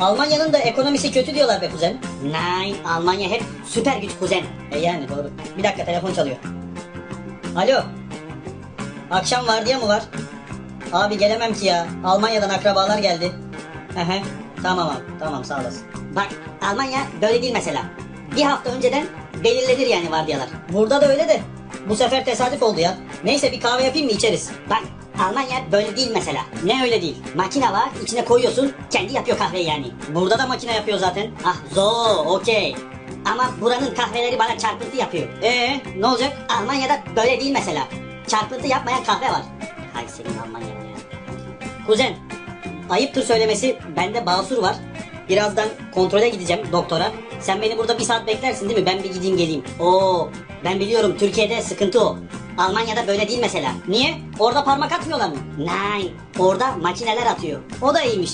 Almanya'nın da ekonomisi kötü diyorlar be kuzen. Nein, Almanya hep süper güç kuzen. E yani doğru. Bir dakika telefon çalıyor. Alo. Akşam vardiya mı var? Abi gelemem ki ya. Almanya'dan akrabalar geldi. Ehe. Tamam abi. Tamam sağ olasın. Bak Almanya böyle değil mesela. Bir hafta önceden belirlenir yani vardiyalar. Burada da öyle de. Bu sefer tesadüf oldu ya. Neyse bir kahve yapayım mı içeriz. Bak Almanya böyle değil mesela. Ne öyle değil. Makine var içine koyuyorsun kendi yapıyor kahveyi yani. Burada da makine yapıyor zaten. Ah zo okey. Ama buranın kahveleri bana çarpıntı yapıyor. Ee ne olacak? Almanya'da böyle değil mesela. Çarpıntı yapmayan kahve var. Hay senin Almanya'da ya. Kuzen. Ayıptır söylemesi bende basur var. Birazdan kontrole gideceğim doktora. Sen beni burada bir saat beklersin değil mi? Ben bir gideyim geleyim. Oo ben biliyorum Türkiye'de sıkıntı o. Almanya'da böyle değil mesela. Niye? Orada parmak atmıyorlar mı? Nein orada makineler atıyor. O da iyiymiş.